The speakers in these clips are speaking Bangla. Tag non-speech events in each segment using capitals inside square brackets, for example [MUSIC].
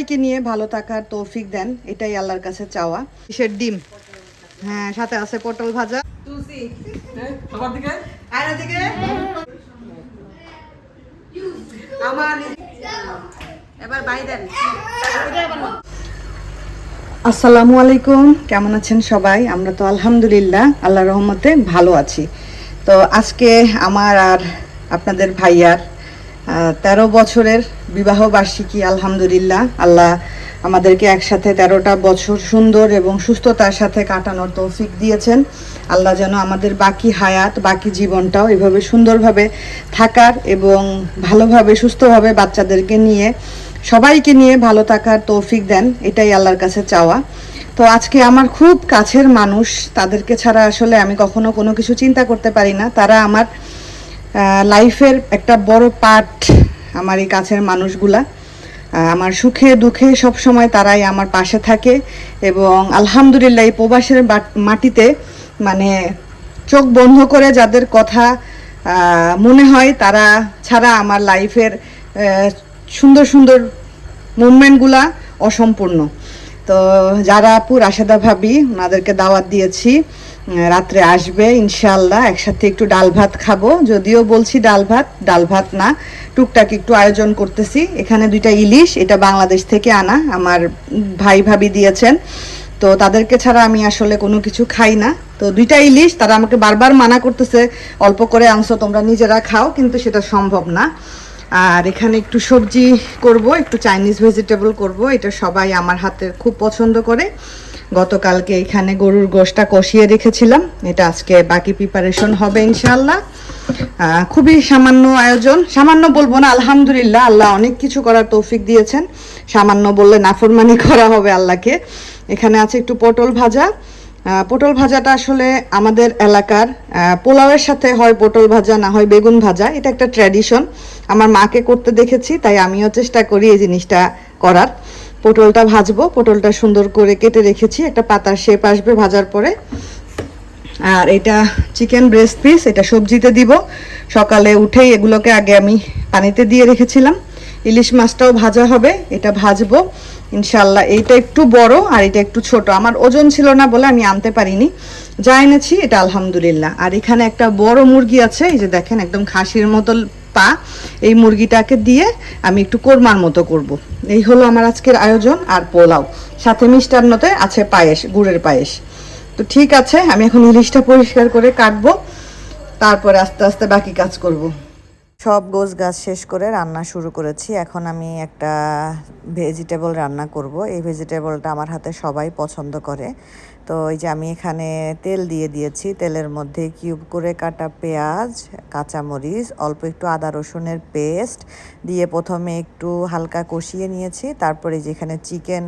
সবাইকে নিয়ে ভালো থাকার তৌফিক দেন এটাই আল্লাহর কাছে চাওয়া। কিসের ডিম? হ্যাঁ সাথে আছে পটল ভাজা। তুলসি। সবার দিকে? আয়না দিকে? আমার এবার বাই দেন। আসসালামু আলাইকুম কেমন আছেন সবাই? আমরা তো আলহামদুলিল্লাহ আল্লাহ রহমতে ভালো আছি। তো আজকে আমার আর আপনাদের ভাইয়ার তেরো বছরের বিবাহ বার্ষিকী, আলহামদুলিল্লাহ। আল্লাহ আমাদেরকে একসাথে তেরোটা বছর সুন্দর এবং সুস্থতার সাথে কাটানোর তৌফিক দিয়েছেন। আল্লাহ যেন আমাদের বাকি হায়াত, বাকি জীবনটাও এভাবে সুন্দরভাবে থাকার এবং ভালোভাবে, সুস্থভাবে বাচ্চাদেরকে নিয়ে, সবাইকে নিয়ে ভালো থাকার তৌফিক দেন, এটাই আল্লাহর কাছে চাওয়া। তো আজকে আমার খুব কাছের মানুষ, তাদেরকে ছাড়া আসলে আমি কখনো কোনো কিছু চিন্তা করতে পারি না। তারা আমার লাইফের একটা বড় পার্ট আমার এই কাছের মানুষগুলা। আমার সুখে দুঃখে সব সময় তারাই আমার পাশে থাকে এবং আলহামদুলিল্লাহ এই প্রবাসের মাটিতে মানে চোখ বন্ধ করে যাদের কথা মনে হয় তারা ছাড়া আমার লাইফের সুন্দর সুন্দর মুভমেন্টগুলা অসম্পূর্ণ। তো যারা আপু রাশেদা ভাবি, ওনাদেরকে দাওয়াত দিয়েছি। রাত্রে আসবে ইনশাল্লাহ একসাথে একটু ডাল ভাত খাব। যদিও বলছি ডাল ভাত ডাল ভাত না। টুকটাক একটু আয়োজন করতেছি। এখানে দুইটা ইলিশ, এটা বাংলাদেশ থেকে আনা। আমার ভাই ভাবি দিয়েছেন। তো তাদেরকে ছাড়া আমি আসলে কোনো কিছু খাই না। তো দুইটা ইলিশ, তারা আমাকে বারবার মানা করতেছে, অল্প করে আনছো, তোমরা নিজেরা খাও, কিন্তু সেটা সম্ভব না। আর এখানে একটু সবজি করব, একটু চাইনিজ ভেজিটেবল করব। এটা সবাই আমার হাতে খুব পছন্দ করে। গতকালকে এখানে গরুর গোশটা কষিয়ে রেখেছিলাম। এটা আজকে বাকি প্রিপারেশন হবে ইনশাল্লাহ খুবই সামান্য আয়োজন। সামান্য বলব না, আলহামদুলিল্লাহ, আল্লাহ অনেক কিছু করার তৌফিক দিয়েছেন। সামান্য বললে নাফরমানি [LAUGHS] করা হবে আল্লাহকে। এখানে আছে একটু পটল ভাজা। পটল ভাজাটা আসলে আমাদের এলাকার পোলাওয়ের সাথে হয় পটল ভাজা, না হয় বেগুন ভাজা। এটা একটা ট্র্যাডিশন আমার মাকে করতে দেখেছি, তাই আমিও চেষ্টা করি এই জিনিসটা করার। পটলটা ভাজবো, পটলটা সুন্দর করে কেটে রেখেছি, একটা পাতার শেপ আসবে ভাজার পরে। আর এটা চিকেন ব্রেস্ট পিস এটা সবজিতে দিব। সকালে উঠেই এগুলোকে আগে আমি পানিতে দিয়ে রেখেছিলাম। ইলিশ মাছটাও ভাজা হবে, এটা ভাজবো। ইনশাল্লাহ, এইটা একটু বড় আর এটা একটু ছোট। আমার ওজন ছিল না বলে আমি আনতে পারিনি। যা এনেছি, এটা আলহামদুলিল্লাহ। আর এখানে একটা বড় মুরগি আছে, এই যে দেখেন, একদম খাসির মতো পা। এই মুরগিটাকে দিয়ে আমি একটু কোরমার মতো করব। এই হলো আমার আজকের আয়োজন আর পোলাও। সাথে মিষ্টান্নতে আছে পায়েস, গুড়ের পায়েস। তো ঠিক আছে, আমি এখন ইলিশটা পরিষ্কার করে কাটবো। তারপরে আস্তে আস্তে বাকি কাজ করব। সব গোছ গাছ শেষ করে রান্না শুরু করেছি। এখন আমি একটা ভেজিটেবল রান্না করব। এই ভেজিটেবলটা আমার হাতে সবাই পছন্দ করে। তো এই যে আমি এখানে তেল দিয়ে দিয়েছি। তেলের মধ্যে কিউব করে কাটা পেঁয়াজ, কাঁচামরিচ, অল্প একটু আদা রসুনের পেস্ট দিয়ে প্রথমে একটু হালকা কষিয়ে নিয়েছি। তারপরে যেখানে চিকেন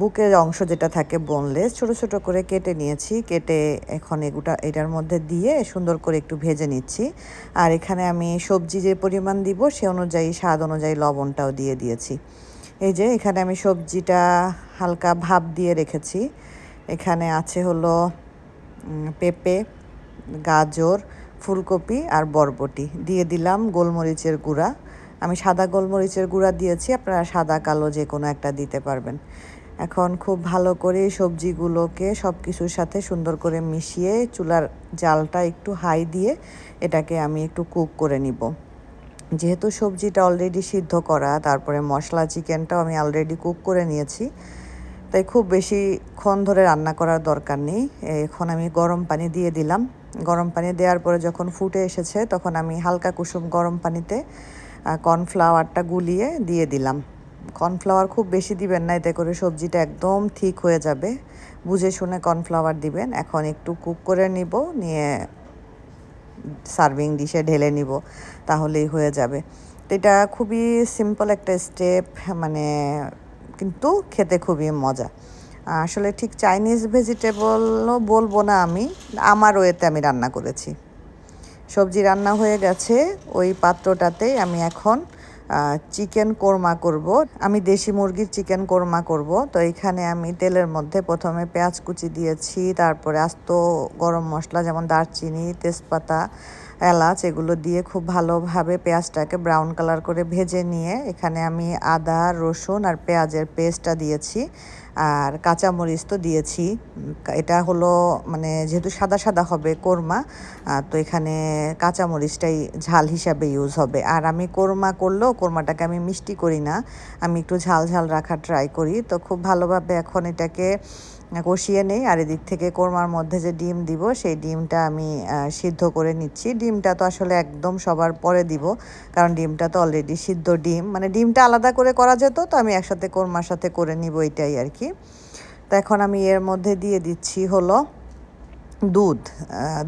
বুকের অংশ যেটা থাকে বোনলেস ছোট ছোট করে কেটে নিয়েছি। কেটে এখন এগুটা, এটার মধ্যে দিয়ে সুন্দর করে একটু ভেজে নিচ্ছি। আর এখানে আমি সবজি যে পরিমাণ দিব সে অনুযায়ী, স্বাদ অনুযায়ী লবণটাও দিয়ে দিয়েছি। এই যে এখানে আমি সবজিটা হালকা ভাপ দিয়ে রেখেছি। এখানে আছে হলো পেঁপে, গাজর, ফুলকপি আর বরবটি। দিয়ে দিলাম গোলমরিচের গুঁড়া। আমি সাদা গোলমরিচের গুঁড়া দিয়েছি, আপনারা সাদা, কালো যে কোনো একটা দিতে পারবেন। এখন খুব ভালো করে সবজিগুলোকে সব কিছুর সাথে সুন্দর করে মিশিয়ে চুলার জালটা একটু হাই দিয়ে এটাকে আমি একটু কুক করে নিব। যেহেতু সবজিটা অলরেডি সিদ্ধ করা, তারপরে মশলা, চিকেনটাও আমি অলরেডি কুক করে নিয়েছি। তাই খুব বেশিক্ষণ ধরে রান্না করার দরকার নেই। এখন আমি গরম পানি দিয়ে দিলাম। গরম পানি দেওয়ার পরে যখন ফুটে এসেছে, তখন আমি হালকা কুসুম গরম পানিতে কর্নফ্লাওয়ারটা গুলিয়ে দিয়ে দিলাম। কর্নফ্লাওয়ার খুব বেশি দিবেন না, এতে করে সবজিটা একদম ঠিক হয়ে যাবে। বুঝে শুনে কর্নফ্লাওয়ার দিবেন। এখন একটু কুক করে নিব, নিয়ে সার্ভিং ডিশে ঢেলে নিব, তাহলেই হয়ে যাবে। তো এটা খুবই সিম্পল একটা স্টেপ মানে কিন্তু খেতে খুবই মজা। আসলে ঠিক চাইনিজ ভেজিটেবলও বলব না আমি, আমার ওয়েতে আমি রান্না করেছি। সবজি রান্না হয়ে গেছে, ওই পাত্রটাতে আমি এখন চিকেন কোরমা করব। আমি দেশি মুরগির চিকেন কোরমা করব। তো এখানে আমি তেলের মধ্যে প্রথমে পেঁয়াজ কুচি দিয়েছি, তারপরে আস্ত গরম মশলা যেমন দারচিনি, তেজপাতা এলাচ এগুলো দিয়ে খুব ভালোভাবে পেঁয়াজটাকে ব্রাউন কালার করে ভেজে নিয়ে এখানে আমি আদা, রসুন আর পেঁয়াজের পেস্টটা দিয়েছি আর কাঁচামরিচ তো দিয়েছি। এটা হলো মানে যেহেতু সাদা সাদা হবে কোরমা তো এখানে কাঁচামরিচটাই ঝাল হিসাবে ইউজ হবে। আর আমি কোরমা করলেও কোরমাটাকে আমি মিষ্টি করি না, আমি একটু ঝাল ঝাল রাখার ট্রাই করি। তো খুব ভালোভাবে এখন এটাকে কষিয়ে নেই আর এদিক থেকে কোরমার মধ্যে যে ডিম দিব, সেই ডিমটা আমি সিদ্ধ করে নিচ্ছি। ডিমটা তো আসলে একদম সবার পরে দিব, কারণ ডিমটা তো অলরেডি সিদ্ধ ডিম। মানে ডিমটা আলাদা করে করা যেত, তো আমি একসাথে কোরমার সাথে করে নিব এটাই আর কি। তো এখন আমি এর মধ্যে দিয়ে দিচ্ছি হলো দুধ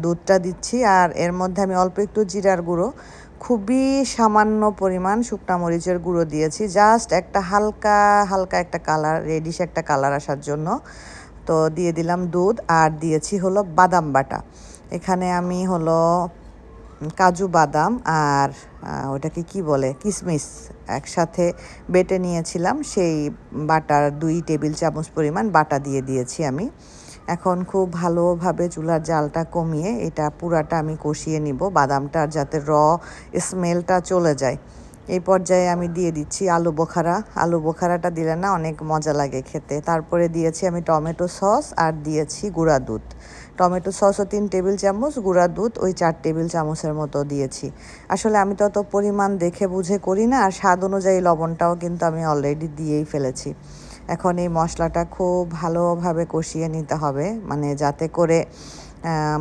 দুধটা দিচ্ছি আর এর মধ্যে আমি অল্প একটু জিরার গুঁড়ো, খুবই সামান্য পরিমাণ শুকনা মরিচের গুঁড়ো দিয়েছি। জাস্ট একটা হালকা হালকা একটা কালার রেডিশ একটা কালার আসার জন্য। তো দিয়ে দিলাম দুধ আর দিয়েছি হলো বাদাম বাটা। এখানে আমি হলো কাজু বাদাম আর ওটাকে কি বলে কিশমিশ একসাথে বেটে নিয়েছিলাম। সেই বাটার দুই টেবিল চামচ পরিমাণ বাটা দিয়ে দিয়েছি আমি। এখন খুব ভালোভাবে চুলার জালটা কমিয়ে এটা পুরাটা আমি কষিয়ে নিব। বাদামটার যাতে র স্মেলটা চলে যায়। এই পর্যায়ে আমি দিয়ে দিচ্ছি আলু বোখারা। আলু বোখারাটা দিলে না অনেক মজা লাগে খেতে। তারপরে দিয়েছি আমি টমেটো সস আর দিয়েছি গুঁড়া দুধ। টমেটো সসও তিন টেবিল চামচ, গুঁড়া দুধ ওই চার টেবিল চামচের মতো দিয়েছি। আসলে আমি তত পরিমাণ দেখে বুঝে করি না আর স্বাদ অনুযায়ী লবণটাও কিন্তু আমি অলরেডি দিয়েই ফেলেছি। এখন এই মশলাটা খুব ভালোভাবে কষিয়ে নিতে হবে। মানে যাতে করে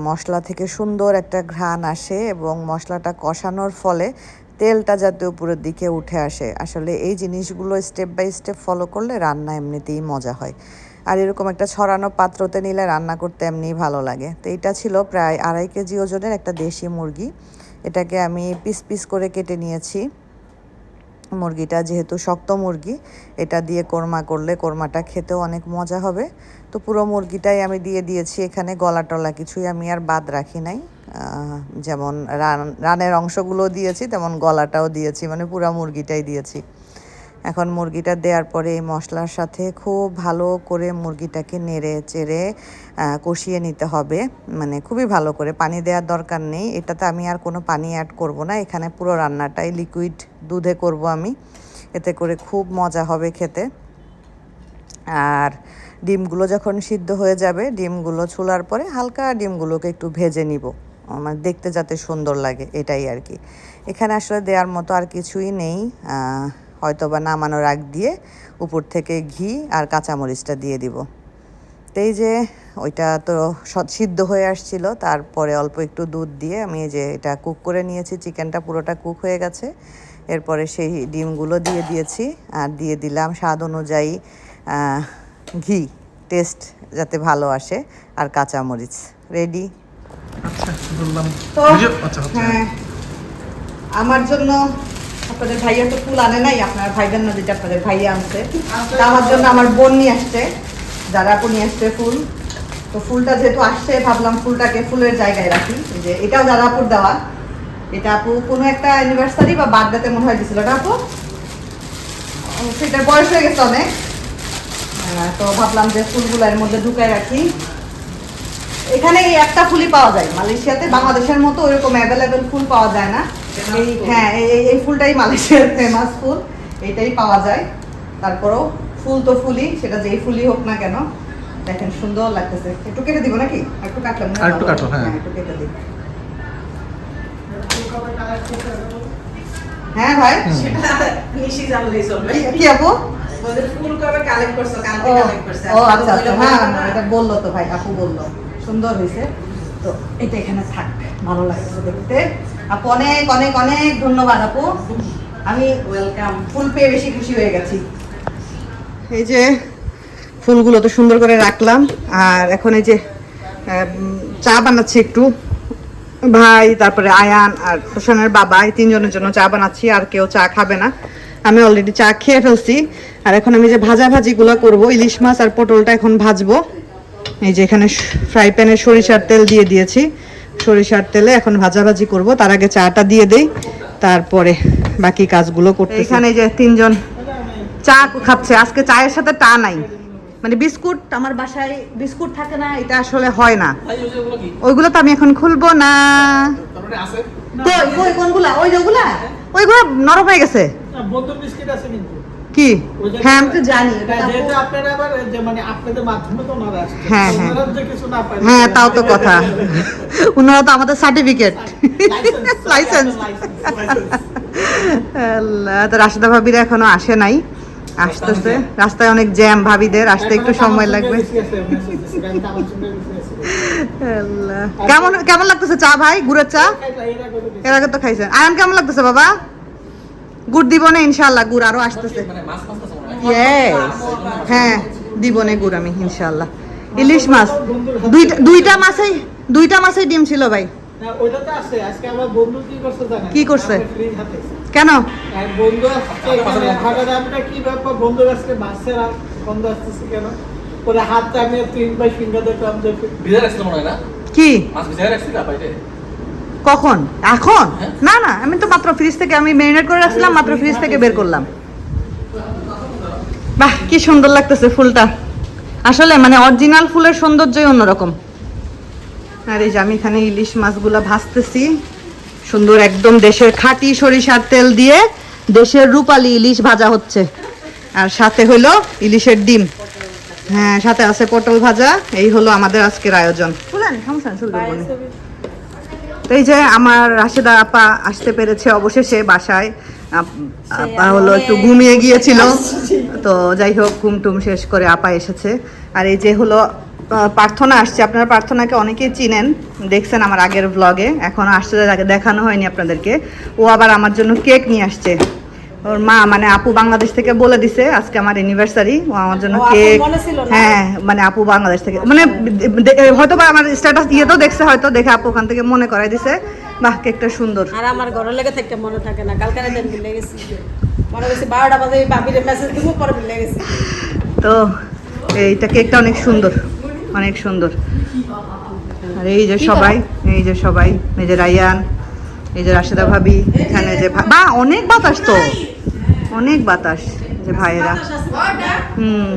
মশলা থেকে সুন্দর একটা ঘ্রাণ আসে এবং মশলাটা কষানোর ফলে তেলটা যাতে উপরের দিকে উঠে আসে। আসলে এই জিনিসগুলো স্টেপ বাই স্টেপ ফলো করলে রান্না এমনিতেই মজা হয়। আর এরকম একটা ছড়ানো পাত্রতে নিলে রান্না করতে এমনিই ভালো লাগে। তো এটা ছিল প্রায় আড়াই কেজি ওজনের একটা দেশি মুরগি। এটাকে আমি পিস পিস করে কেটে নিয়েছি। মুরগিটা যেহেতু শক্ত মুরগি, এটা দিয়ে কোরমা করলে কোরমাটা খেতেও অনেক মজা হবে। তো পুরো মুরগিটাই আমি দিয়ে দিয়েছি। এখানে গলা টলা কিছুই আমি আর বাদ রাখি নাই। যেমন রান, রানের অংশগুলো দিয়েছি, তেমন গলাটাও দিয়েছি মানে পুরো মুরগিটাই দিয়েছি। এখন মুরগিটা দেওয়ার পরে এই মশলার সাথে খুব ভালো করে মুরগিটাকে নেড়ে চেড়ে কষিয়ে নিতে হবে মানে খুবই ভালো করে। পানি দেওয়ার দরকার নেই, এটাতে আমি আর কোনো পানি অ্যাড করব না, এখানে পুরো রান্নাটাই লিকুইড দুধে করব আমি, এতে করে খুব মজা হবে খেতে। আর ডিমগুলো যখন সিদ্ধ হয়ে যাবে, ডিমগুলো ছোলার পরে হালকা ডিমগুলোকে একটু ভেজে নিব। মানে দেখতে যাতে সুন্দর লাগে, এটাই আর কি। এখানে আসলে দেওয়ার মতো আর কিছুই নেই। হয়তো বা নামানোর আগ দিয়ে উপর থেকে ঘি আর কাঁচামরিচটা দিয়ে দিব। তো এই যে ওইটা তো সিদ্ধ হয়ে আসছিল, তারপরে অল্প একটু দুধ দিয়ে আমি যে এটা কুক করে নিয়েছি, চিকেনটা পুরোটা কুক হয়ে গেছে। এরপরে সেই ডিমগুলো দিয়ে দিয়েছি আর দিয়ে দিলাম স্বাদ অনুযায়ী ঘি, টেস্ট যাতে ভালো আসে, আর কাঁচামরিচ। রেডি? আচ্ছা ভিডিও আচ্ছা আচ্ছা। হ্যাঁ। আমার জন্য আপনাদের ভাইয়া তো ফুল আনে নাই আপনার ভাইদের না যেটা আপনাদের ভাইয়া আনছে। আমার জন্য আমার বোন নিয়ে আসছে যারা আপু নিয়ে আসছে ফুল। তো ফুলটা যেহেতু আসছে ভাবলাম ফুলটাকে ফুলের জায়গায় রাখি। যে এটাও যারা আপুর দেওয়া। এটা আপু কোনো একটা অ্যানিভার্সারি বা বার্থডেতে মনে হয় দিছিল এটা আপু? ও, সেটার বয়স হয়ে গেছে অনেক। তো ভাবলাম যে ফুলগুলো এর মধ্যে ঢুকায় রাখি। এখানে এই একটা ফুলই পাওয়া যায়। মালয়েশিয়াতে বাংলাদেশের মতো ওইরকম অ্যাভেলেবেল ফুল পাওয়া যায় না। এই হ্যাঁ এই- ফুলটাই মালয়েশিয়ার ফেমাস ফুল। এইটাই পাওয়া যায়। তারপরেও ফুল তো ফুলই সেটা যেই ফুলই হোক না কেন। দেখেন সুন্দর লাগতেছে। একটু কেটে দিব নাকি? একটু কাটলাম না? একটু কাটো, হ্যাঁ। একটু কেটে দিই। হ্যাঁ ভাই? নিশি জানলেই চলবে। কি আপু? ওদের ফুল কবে কালেক্ট করছ? কালকে কালেক্ট করছে? ও আচ্ছা আচ্ছা। হ্যাঁ এটা বলল তো ভাই আপু বলল। সুন্দর হয়েছে। তো এটা এখানে থাক, ভালো লাগছে দেখতে। আপু, অনেক অনেক অনেক ধন্যবাদ আপু। আমি ওয়েলকাম ফুল পেয়ে বেশি খুশি হয়ে গেছি। এই যে ফুলগুলো তো সুন্দর করে রাখলাম। আর এখন এই যে চা বানাচ্ছি একটু। ভাই, তারপরে আয়ান আর হোসেনের বাবা, এই তিনজনের জন্য চা বানাচ্ছি, আর কেউ চা খাবে না। আমি অলরেডি চা খেয়ে ফেলছি। আর এখন আমি যে ভাজা ভাজিগুলো করব, ইলিশ মাছ আর পটলটা এখন ভাজবো। এই যে এখানে ফ্রাই প্যানে সরিষার তেল দিয়ে দিয়েছি। সরিষার তেলে এখন ভাজাভাজি করব। তার আগে চাটা দিয়ে দেই। তারপরে বাকি কাজগুলো করতে এখানে যে তিনজন চা খাচ্ছে। আজকে চায়ের সাথে টা নাই। মানে বিস্কুট আমার বাসায় বিস্কুট থাকে না এটা আসলে হয় না। ওইগুলো তো আমি এখন খুলবো না। কোনগুলা? ওই যেগুলা ওইগুলো নরম হয়ে গেছে। বিস্কিট আছে কিন্তু। কি? হ্যাঁ। আমি তো জানি যেহেতু আপনারা আবার যে মানে আপনাদের মাধ্যমে তো ওনারা আসছে। হ্যাঁ, হ্যাঁ। ওনারা যে কিছু না পায়। হ্যাঁ তাও তো কথা। [LAUGHS] ওনারা তো আমাদের সার্টিফিকেট লাইসেন্স তো রাশিদা ভাবিরা এখনও আসে নাই। আসতেছে রাস্তায় অনেক জ্যাম ভাবিদের আসতে একটু সময় লাগবে। কেমন কেমন লাগতেছে চা ভাই? গুড়ের চা? এর আগে তো খাইছেন আয়ান কেমন লাগতেছে বাবা? গুড় দিব না ইনশাল্লাহ গুড় আরও আসতেছে। Yes. হ্যাঁ দিব না গুড় আমি ইনশাল্লাহ ইলিশ মাছ। দুইটা দুইটা মাছেই দুইটা মাছেই ডিম ছিল ভাই। ওইটা তো আছে। আজকে আমার বন্ধু কি করছে কেন? বন্ধু আসছে এখানে কি কখন? এখন? না না, আমি তো মাত্র ফ্রিজ থেকে আমি ম্যারিনেট করে রাখছিলাম, মাত্র ফ্রিজ থেকে বের করলাম। বাহ, কি সুন্দর লাগতেছে ফুলটা। আসলে মানে অরিজিনাল ফুলের সৌন্দর্যই অন্যরকম। আর এই যে আমি এখানে ইলিশ মাছগুলো ভাজতেছি। সুন্দর একদম দেশের খাঁটি সরিষার তেল দিয়ে দেশের রূপালি ইলিশ ভাজা হচ্ছে। আর সাথে হলো ইলিশের ডিম। হ্যাঁ সাথে আছে পটল ভাজা। এই হলো আমাদের আজকের আয়োজন। তো এই যে আমার রাশেদা আপা আসতে পেরেছে অবশেষে বাসায়। আপা হলো একটু ঘুমিয়ে গিয়েছিল। তো যাই হোক ঘুম টুম শেষ করে আপা এসেছে। আর এই যে হলো প্রার্থনা আসছে। আপনারা প্রার্থনাকে অনেকেই চিনেন দেখছেন আমার আগের ব্লগে এখনও আসছে দেখানো হয়নি আপনাদেরকে। ও আবার আমার জন্য কেক নিয়ে আসছে। ওর মা মানে আপু বাংলাদেশ থেকে বলে দিছে আজকে আমার অ্যানিভার্সারি ও আমার জন্য কেক? হ্যাঁ মানে আপু বাংলাদেশ থেকে। মানে হয়তো বা আমার স্ট্যাটাস ইয়েতেও দেখছে হয়তো দেখে আপু ওখান থেকে মনে করাই দিছে বাহ কেকটা সুন্দর। আর আমার ঘরে লেগে থাকতে মনে থাকে না কালকে দিন ভুলে গেছি। মনে করছি বারোটা বাজে বাবির মেসেজ দিব পরে ভুলে গেছি। তো এইটা কেকটা অনেক সুন্দর অনেক সুন্দর। আর এই যে সবাই এই যে সবাই এই যে রায়ান এই যে রাশেদা ভাবি এখানে যে বা অনেক বাতাস তো। অনেক বাতাস যে ভাইয়েরা। হুম।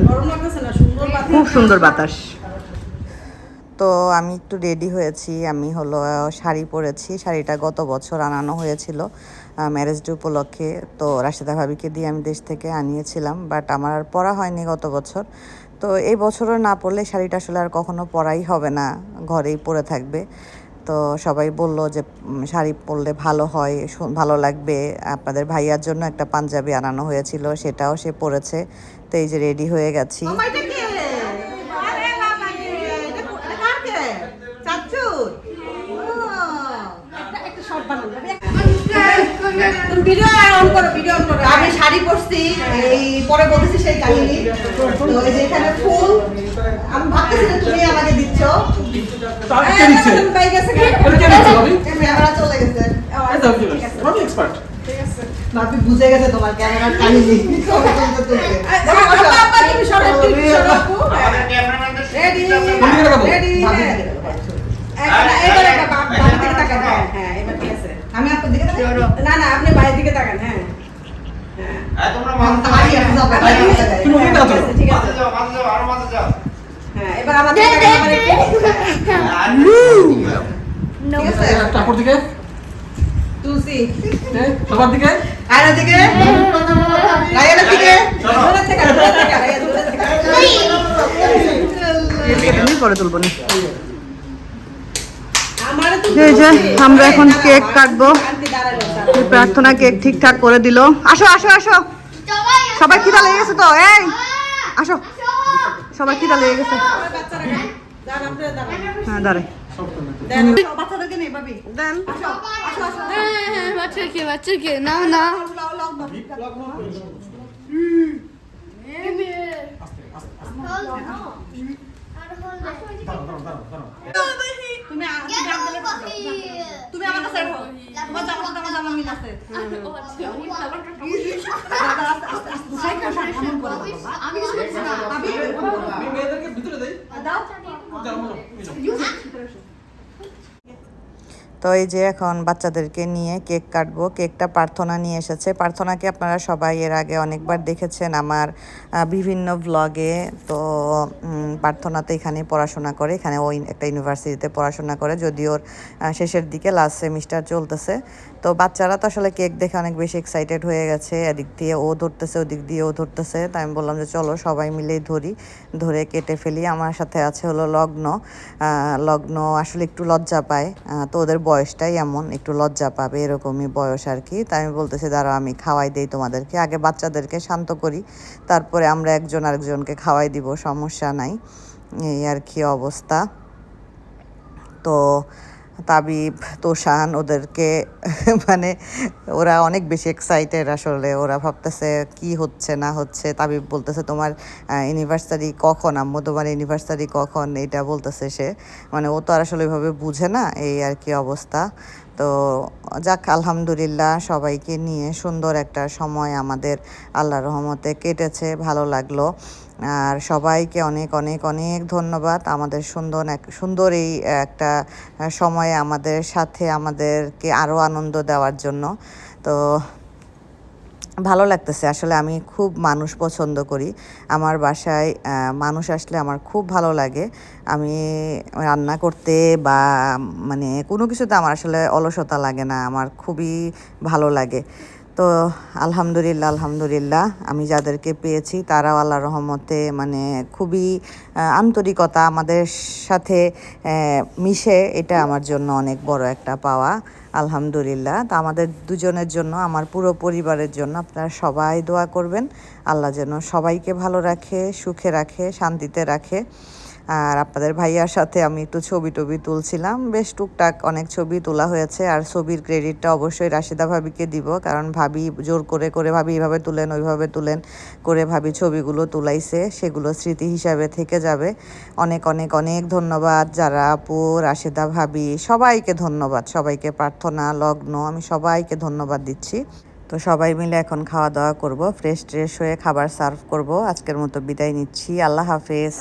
খুব সুন্দর বাতাস। তো আমি একটু রেডি হয়েছি আমি হলো শাড়ি পরেছি। শাড়িটা গত বছর আনানো হয়েছিল ম্যারেজ ডে উপলক্ষে। তো রাশিদা ভাবিকে দিয়ে আমি দেশ থেকে আনিয়েছিলাম বাট আমার আর পরা হয়নি গত বছর। তো এই বছরও না পরলে শাড়িটা আসলে আর কখনো পরাই হবে না ঘরেই পরে থাকবে। তো সবাই বলল যে শাড়ি পরলে ভালো হয় ভালো লাগবে। আপনাদের ভাইয়ার জন্য একটা পাঞ্জাবি আনানো হয়েছিল সেটাও সে পরেছে। তো এই যে রেডি হয়ে গেছি। তুমি ভিডিও অন করো ভিডিও অন করো। আমি শাড়ি পরছি এই পরে বলতেছি সেই কাহিনী। তো এখানে ফুল আমি ভাবতেছি তুমি আমাকে দিচ্ছ। কি? ক্যামেরা চলে গেছে। ভাবি তোমার তুমি সরো, তুমি সরো। এবার- একটা দিকে তাকান, হ্যাঁ, এবার ঠিক আছে। আমি আপনার দিকে তাকাই? না না আপনি বাইরের দিকে তাকান হ্যাঁ। হ্যাঁ আমি তাকাই, আমি যাব, আপনি- বাইরে তাকাই। তুমি ওখানে হ্যাঁ, এবার আমার দিকে একটু- ঠিক আছে? দিকে। তুলসী। সবার দিকে? আয়নার দিকে? রায়ানের দিকে? দূরে থেকে, দূরে থেকে, ভাইয়া, দূরে থেকে। আমি তুলবো না এই যে, আমরা এখন কেক কাটবো। প্রার্থনা কেক ঠিকঠাক করে দিল। আসো আসো আসো। সবাই খিদা লেগে গেছে তো এই। আসো। সবাই খিদা লেগে গেছে। হ্যাঁ দাঁড়াই দেন। বাচ্চাদেরকে নেই তুমি তুমি আমার কাছে রাখো তোমার জামা তোমার জামা মিল আছে। আমি মেয়েদেরকে ভিতরে দেই। দাও। জামা যাও। তো এই যে এখন বাচ্চাদেরকে নিয়ে কেক কাটবো, কেকটা প্রার্থনা নিয়ে এসেছে। প্রার্থনাকে আপনারা সবাই এর আগে অনেকবার দেখেছেন আমার বিভিন্ন ব্লগে তো প্রার্থনাতে প্রার্থনা তো এখানে পড়াশোনা করে, এখানে ওই একটা ইউনিভার্সিটিতে পড়াশোনা করে, যদিও ওর শেষের দিকে লাস্ট সেমিস্টার চলতেছে। তো বাচ্চারা তো আসলে কেক দেখে অনেক বেশি এক্সাইটেড হয়ে গেছে। এদিক দিয়ে ও ধরতেছে, ওদিক দিয়ে ও ধরতেছে। তাই আমি বললাম যে, চলো সবাই মিলেই ধরি, ধরে কেটে ফেলি। আমার সাথে আছে হলো লগ্ন। লগ্ন আসলে একটু লজ্জা পায়। তো ওদের বয়সটাই এমন, একটু লজ্জা পাবে এরকমই বয়স আর কি তাই আমি বলতেছি, দাঁড়াও, আমি খাওয়াই দিই তোমাদেরকে। আগে বাচ্চাদেরকে শান্ত করি, তারপরে আমরা একজন আরেকজনকে খাওয়াই দিব, সমস্যা নাই। এই আর কি অবস্থা। তো তাবিব, তোষান ওদেরকে [LAUGHS] মানে ওরা অনেক বেশি এক্সাইটেড আসলে। ওরা ভাবতেছে কি হচ্ছে, না হচ্ছে। তাবিব বলতেছে, তোমার ইউনিভার্সারি কখন? আম্মু তোমার ইউনিভার্সারি কখন? এটা বলতেছে সে। মানে ও তো আর আসলে ওইভাবে বুঝে না এই আর কি অবস্থা। তো যাক, আলহামদুলিল্লাহ সবাইকে নিয়ে সুন্দর একটা সময় আমাদের আল্লাহ রহমতে কেটেছে, ভালো লাগল। আর সবাইকে অনেক অনেক অনেক ধন্যবাদ। আমাদের সুন্দর এক সুন্দর এই একটা সময়ে আমাদের সাথে আমাদেরকে আরও আনন্দ দেওয়ার জন্য। তো ভালো লাগতেছে। আসলে আমি খুব মানুষ পছন্দ করি। আমার বাসায় মানুষ আসলে আমার খুব ভালো লাগে। আমি রান্না করতে বা মানে কোনো কিছুতে আমার আসলে অলসতা লাগে না। আমার খুবই ভালো লাগে। তো আলহামদুলিল্লাহ আলহামদুলিল্লাহ। আমি যাদেরকে পেয়েছি, তারাও আল্লাহ রহমতে মানে খুবই আন্তরিকতা আমাদের সাথে মিশে। এটা আমার জন্য অনেক বড় একটা পাওয়া। আলহামদুলিল্লাহ। তো আমাদের দুজনের জন্য, আমার পুরো পরিবারের জন্য আপনারা সবাই দোয়া করবেন। আল্লাহ যেন সবাইকে ভালো রাখে, সুখে রাখে, শান্তিতে রাখে। আর আপনাদের ভাইয়ার সাথে আমি একটু ছবি টবি তুলছিলাম। বেশ টুকটাক অনেক ছবি তোলা হয়েছে আর ছবির ক্রেডিটটা অবশ্যই রাশিদা ভাবিকে দিব, কারণ ভাবি জোর করে করে ভাবি এভাবে তুলেন, ওইভাবে তুলেন করে ভাবি ছবিগুলো তুলাইছে, সেগুলো স্মৃতি হিসাবে থেকে যাবে। অনেক অনেক অনেক ধন্যবাদ। যারা আপু, রাশিদা, ভাবি, সবাইকে ধন্যবাদ। সবাইকে প্রার্থনা, লগ্ন, আমি সবাইকে ধন্যবাদ দিচ্ছি। তো সবাই মিলে এখন খাওয়া দাওয়া করব ফ্রেশ ট্রেশ হয়ে খাবার সার্ভ করব। আজকের মতো বিদায় নিচ্ছি। আল্লাহ হাফেজ।